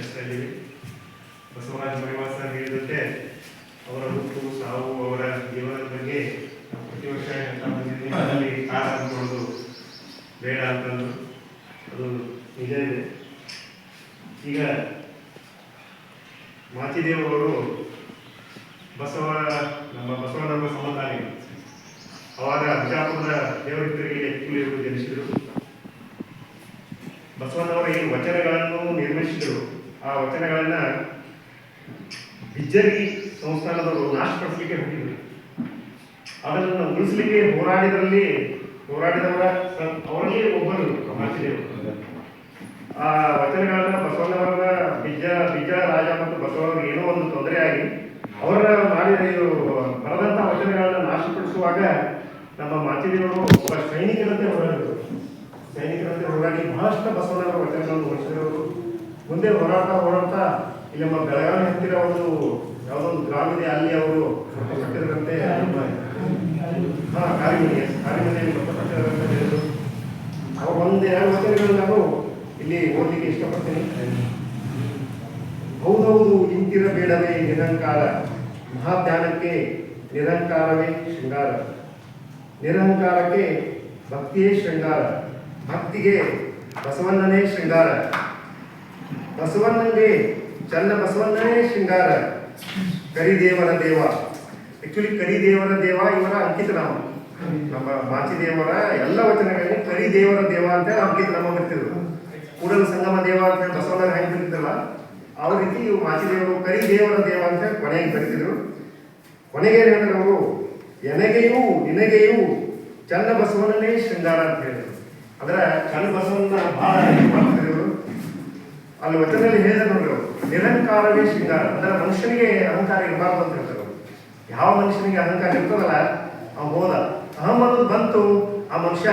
ಇದ್ದೀವಿ ಬಸವರಾಜ ಮರಿವಾಸ ಹೇಳಿದಂತೆ ಅವರ ಹುಟ್ಟು, ಸಾವು, ಅವರ ಜೀವನದ ಬಗ್ಗೆ ಪ್ರತಿ ವರ್ಷ ಅಲ್ಲಿ ಬೇಡ ಅಂತಂದು ಅದು ನಿಜ ಇದೆ. ಈಗ ಮಾತಿದೇವರು ಬಸವ ನಮ್ಮ ಬಸವನಮ್ಮ ಸಮತಾನಿ ಅವಾಗ ಬಿಜಾಪುರದ ದೇವರಿದ್ದರಿಗೆ ಹೆಚ್ಚು ಜನಿಸಿದರು. ಬಸವನವರ ಈ ವಚನಗಳನ್ನು ನಿರ್ಮಿಸಿದರು. ಆ ವಚನಗಳನ್ನು ಬಿಜ್ಜರಿ ಸಂಸ್ಥಾನದವರು ನಾಶಪಡಿಸಲಿಕ್ಕೆ ಹೋಗಿದ್ರು. ಅದನ್ನು ಉಳಿಸಲಿಕ್ಕೆ ಹೋರಾಡಿದರಲ್ಲಿ ಹೋರಾಡಿದವರ ಅವರಲ್ಲಿ ಒಬ್ಬರು ಮಾಚಿದೇವರು ಆ ವಚನಗಳನ್ನ ಬಸವಣ್ಣವರ ಬಿಜ್ಜ ಬಿಜ್ಜ ರಾಜ ಮತ್ತು ಬಸವಣ್ಣವ್ರಿಗೆ ಏನೋ ಒಂದು ತೊಂದರೆ ಆಗಿ ಅವರ ಮಾಡಿದ ಬರೆದಂತ ವಚನಗಳನ್ನ ನಾಶಪಡಿಸುವಾಗ ನಮ್ಮ ಮಾಚಿದೇವರು ಒಬ್ಬ ಸೈನಿಕರಂತೆ ಹೋರಾಡಿದರು. ಸೈನಿಕರಂತೆ ಹೋರಾಡಿ ಬಹಳಷ್ಟು ಬಸವಣ್ಣವರ ವಚನಗಳನ್ನು ಉಳಿಸಿದವರು ಮುಂದೆ ಹೋರಾಟ ಹೋರಾಡ್ತಾ ಇಲ್ಲಿ ನಮ್ಮ ಬೆಳಗಾವಿ ಹತ್ತಿರ ಒಂದು ಯಾವುದೋ ಒಂದು ಗ್ರಾಮ ಇದೆ, ಅಲ್ಲಿ ಅವರು ಕಟ್ಟಿದ್ರಂತೆ ಹಾ, ಕಾರಿಮನೆ, ಕಾರಿಮನೆಯಲ್ಲಿ ಕಟ್ಟಿದ್ರಂತೆ ಹೇಳಿದ್ರು. ಒಂದು ಎರಡು ವಚನಗಳು ನಾನು ಇಲ್ಲಿ ಓದಲಿಕ್ಕೆ ಇಷ್ಟಪಡ್ತೀನಿ. ಹೌದೌದು, ಇಂತಿರಬೇಡವೇ ನಿರಂಕಾರ. ಮಹಾಧ್ಯಾನಕ್ಕೆ ನಿರಂಕಾರವೇ ಶೃಂಗಾರ. ನಿರಂಕಾರಕ್ಕೆ ಭಕ್ತಿಯೇ ಶೃಂಗಾರ. ಭಕ್ತಿಗೆ ಬಸವಣ್ಣನೇ ಶೃಂಗಾರ. ಬಸವಣ್ಣಂಗೆ ಚನ್ನ ಬಸವಣ್ಣನೇ ಶೃಂಗಾರ. ಕರಿದೇವರ ದೇವ. ಆಕ್ಚುಲಿ ಕರಿದೇವರ ದೇವ ಇವರ ಅಂಕಿತ ನಾಮ. ನಮ್ಮ ಮಾಚಿದೇವರ ಎಲ್ಲ ವಚನಗಳಲ್ಲಿ ಕರಿದೇವರ ದೇವ ಅಂತ ಅಂಕಿತ ನಾಮ ಬರ್ತಿದ್ರು. ಕೂಡಲ ಸಂಗಮ ದೇವ ಅಂತ ಬಸವಣ್ಣ ಹೆಂಗೆ ಬರ್ತಿದ್ರಲ್ಲ ಆ ರೀತಿ ಇವು ಮಾಚಿದೇವರು ಕರಿದೇವರ ದೇವ ಅಂತ ಕೊನೆಗೆ ಬರ್ತಿದ್ರು ಕೊನೆಗೆ ಏನಂದ್ರೆ ಅವರು, ಎನಗೆಯೂ ನಿನಗೆಯೂ ಚನ್ನ ಬಸವಣ್ಣನೇ ಶೃಂಗಾರ ಅಂತ ಹೇಳಿದ್ರು. ಅಂದ್ರೆ ಚನ್ನ ಬಸವಣ್ಣ ಬಹಳ. ಅಲ್ಲಿ ವಚನದಲ್ಲಿ ಹೇಳಿದ ನೋಡ್ರಿ ನಿರಂಕಾರವೇ ಶೃಂಗಾರ. ಅಂದ್ರೆ ಮನುಷ್ಯನಿಗೆ ಅಹಂಕಾರ ಇರಬಾರ್ದು ಅಂತ ಹೇಳ್ತಾರೆ ಯಾವ ಮನುಷ್ಯನಿಗೆ ಅಹಂಕಾರ ಇರ್ತದಲ್ಲ ಅವ್ನು ಹೋದ ಅಹಂ ಅನ್ನೋದು ಬಂತು, ಆ ಮನುಷ್ಯ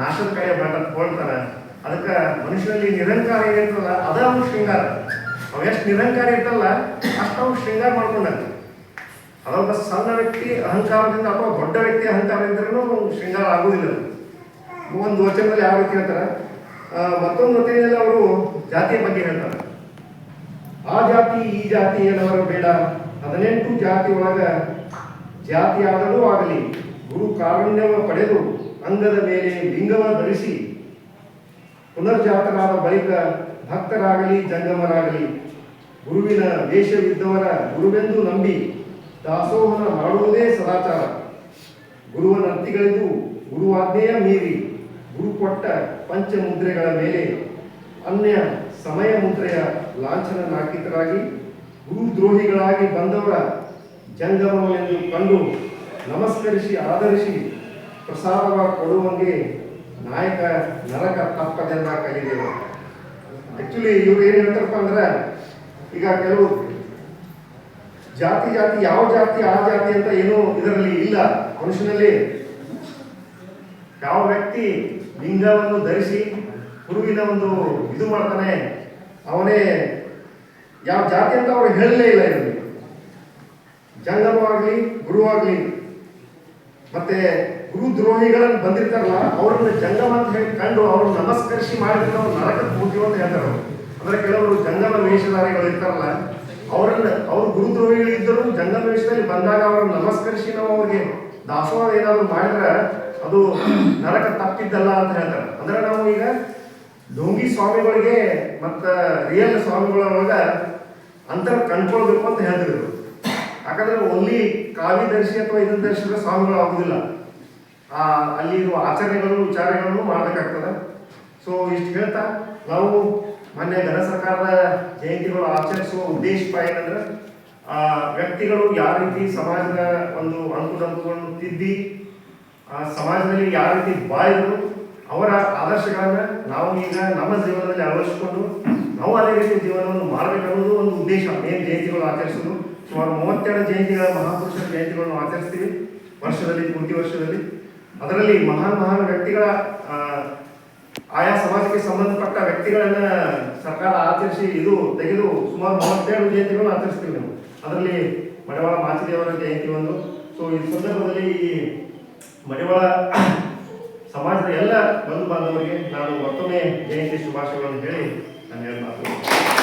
ನಾಶದ ಕಡೆ ಬಾಟ ಹೋಳ್ತಾನ ಅದಕ್ಕೆ ಮನುಷ್ಯನಲ್ಲಿ ನಿರಂಕಾರ ಏನಿರ್ತಲ್ಲ ಅದ ಅವನು ಶೃಂಗಾರ. ಅವ ಎಷ್ಟು ನಿರಂಕಾರ ಇರ್ತಲ್ಲ ಅಷ್ಟು ಅವ್ನು ಶೃಂಗಾರ ಮಾಡ್ಕೊಂಡಂತ ಅದೊಬ್ಬ ಸಣ್ಣ ವ್ಯಕ್ತಿ ಅಹಂಕಾರದಿಂದ ಅಥವಾ ದೊಡ್ಡ ವ್ಯಕ್ತಿ ಅಹಂಕಾರದಿಂದಲೂ ಶೃಂಗಾರ ಆಗುವುದಿಲ್ಲ ಅದು. ಒಂದು ವಚನದಲ್ಲಿ ಯಾವ ರೀತಿ ಹೇಳ್ತಾರೆ ಮತ್ತೊಂದು ವಚನದಲ್ಲಿ ಅವರು ಜಾತಿಯ ಬಗ್ಗೆ ಹೇಳ್ತಾರೆ. ಆ ಜಾತಿ, ಈ ಜಾತಿ ಏನವರು ಬೇಡ. ಹದಿನೆಂಟು ಜಾತಿ ಒಳಗ ಜಾತಿಯಾದರೂ ಆಗಲಿ, ಗುರು ಕಾರುಣ್ಯವ ಪಡೆದು ಅಂಗದ ಮೇಲೆ ಲಿಂಗವ ಧರಿಸಿ ಪುನರ್ಜಾತರಾದ ಬಳಿಕ ಭಕ್ತರಾಗಲಿ, ಜಂಗಮರಾಗಲಿ, ಗುರುವಿನ ವೇಷವಿದ್ದವರ ಗುರುವೆಂದು ನಂಬಿ ದಾಸೋಹನ ಮಾಡುವುದೇ ಸದಾಚಾರ. ಗುರುವನ ಅರ್ಥಿಗಳಿದು ಗುರುವಾಜ್ಞೆಯ ಮೀರಿ ಗುರು ಕೊಟ್ಟ ಪಂಚಮುದ್ರೆಗಳ ಮೇಲೆ ಅನ್ಯ ಸಮಯ ಮುದ್ರೆಯ ಲಾಂಛನ ನಾಕಿತರಾಗಿ ಗುರುದ್ರೋಹಿಗಳಾಗಿ ಬಂದವರ ಜಂಗಮವೆಂದು ಕಂಡು ನಮಸ್ಕರಿಸಿ ಆಧರಿಸಿ ಪ್ರಸಾದವ ಕೊಡುವಂಗೆ ನಾಯಕ ನರಕ ತಪ್ಪದೆಲ್ಲ ಕಲಿದೆವು ಆಕ್ಚುಲಿ ಇವ್ರು ಏನು ಹೇಳ್ತಾರಪ್ಪ ಅಂದ್ರೆ, ಈಗ ಕೆಲವು ಜಾತಿ ಜಾತಿ ಯಾವ ಜಾತಿ ಆ ಜಾತಿ ಅಂತ ಏನೂ ಇದರಲ್ಲಿ ಇಲ್ಲ. ಮನುಷ್ಯನಲ್ಲಿ ಯಾವ ವ್ಯಕ್ತಿ ಲಿಂಗವನ್ನು ಧರಿಸಿ ಗುರುವಿನ ಒಂದು ಇದು ಮಾಡ್ತಾನೆ. ಅವನೇ ಯಾವ ಜಾತಿ ಅಂತ ಅವರು ಹೇಳಲೇ ಇಲ್ಲ ಇವನು ಜಂಗಮ ಆಗಲಿ ಗುರು ಆಗಲಿ ಮತ್ತೆ ಗುರುದ್ರೋಹಿಗಳನ್ನು ಬಂದಿರ್ತಾರಲ್ಲ, ಅವರನ್ನು ಜಂಗಮ ಅಂತ ಹೇಳಿ ಕಂಡು ಅವ್ರನ್ನ ನಮಸ್ಕರಿಸಿ ಮಾಡಿದ್ರೆ ಅವ್ರು ನರಕಕ್ಕೆ ಹೋಗ್ತೀವಿ ಅಂತ ಹೇಳ್ತಾರೆ. ಅಂದ್ರೆ ಕೆಲವರು ಜಂಗಮ ವೇಷಧಾರಿಗಳು ಇರ್ತಾರಲ್ಲ, ಅವರನ್ನ, ಅವ್ರು ದ್ರೋಹಿಗಳಿದ್ದರು ಜಂಗಮ ವೇಷದಲ್ಲಿ ಬಂದಾಗ ಅವ್ರನ್ನ ನಮಸ್ಕರಿಸಿ ನಾವು ಅವ್ರಿಗೆ ದಾಸೋಹ ಏನಾದರೂ ಮಾಡಿದ್ರೆ ಅದು ನರಕ ತಪ್ಪಿದ್ದಲ್ಲ ಅಂತ ಹೇಳ್ತಾರೆ. ಅಂದ್ರೆ ನಾವು ಈಗ ಡೋಂಗಿ ಸ್ವಾಮಿಗಳಿಗೆ ಮತ್ತು ರಿಯಲ್ ಸ್ವಾಮಿಗಳೊಳಗ ಅಂತರ ಕಂಡ್ಕೊಳ್ಬೇಕು ಅಂತ ಹೇಳ್ತಿದ್ರು ಯಾಕಂದ್ರೆ ಒಲ್ಲಿ ಕಾವಿ ಧರಿಸಿ ಅಥವಾ ಇದನ್ನ ದರ್ಶನ ಸ್ವಾಮಿಗಳು ಆಗುದಿಲ್ಲ. ಅಲ್ಲಿ ಇರುವ ಆಚರಣೆಗಳು ವಿಚಾರಗಳನ್ನು ಮಾಡಬೇಕಾಗ್ತದೆ. ಸೊ ಇಷ್ಟು ಹೇಳ್ತಾ, ನಾವು ಮೊನ್ನೆ ಘನ ಸರ್ಕಾರದ ಜಯಂತಿಗಳು ಆಚರಿಸುವ ಉದ್ದೇಶ ಏನಂದ್ರೆ, ಆ, ವ್ಯಕ್ತಿಗಳು ಯಾವ ರೀತಿ ಸಮಾಜದ ಒಂದು ಅಂಕುಡಂಕುಗಳನ್ನು ತಿದ್ದಿ ಆ, ಸಮಾಜದಲ್ಲಿ ಯಾವ ರೀತಿ ಬಾಳಿದ್ರು ಅವರ ಆದರ್ಶಗಳನ್ನು ನಾವು ಈಗ ನಮ್ಮ ಜೀವನದಲ್ಲಿ ಅಳವಡಿಸಿಕೊಂಡು ನಾವು ಅದೇ ರೀತಿ ಜೀವನವನ್ನು ಮಾಡಬೇಕನ್ನೋದು ಒಂದು ಉದ್ದೇಶ. ಮೇನ್ ಜಯಂತಿಗಳು ಆಚರಿಸೋದು ಸುಮಾರು ಮೂವತ್ತೆರಡು ಜಯಂತಿಗಳ ಮಹಾಪುರುಷರ ಜಯಂತಿಗಳನ್ನು ಆಚರಿಸ್ತೀವಿ. ವರ್ಷದಲ್ಲಿ, ಪೂರ್ತಿ ವರ್ಷದಲ್ಲಿ. ಅದರಲ್ಲಿ ಮಹಾನ್ ಮಹಾನ್ ವ್ಯಕ್ತಿಗಳ ಆಯಾ ಸಮಾಜಕ್ಕೆ ಸಂಬಂಧಪಟ್ಟ ವ್ಯಕ್ತಿಗಳನ್ನ ಸರ್ಕಾರ ಆಚರಿಸಿ ಇದು ತೆಗೆದು ಸುಮಾರು ಮೂವತ್ತೆರಡು ಜಯಂತಿಗಳನ್ನು ಆಚರಿಸ್ತೀವಿ ನಾವು. ಅದರಲ್ಲಿ ಮಡಿವಾಳ ಮಾಚಿದೇವರ ಜಯಂತಿ ಒಂದು. ಸೊ ಈ ಸಂದರ್ಭದಲ್ಲಿ ಈ ಮಡಿವಾಳ ಸಮಾಜದ ಎಲ್ಲ ಬಂಧು ಬಾಂಧವರಿಗೆ ನಾನು ಮತ್ತೊಮ್ಮೆ ಜಯಂತಿ ಶುಭಾಶಯಗಳನ್ನು ಹೇಳಿ ನಾನು ಮಾತು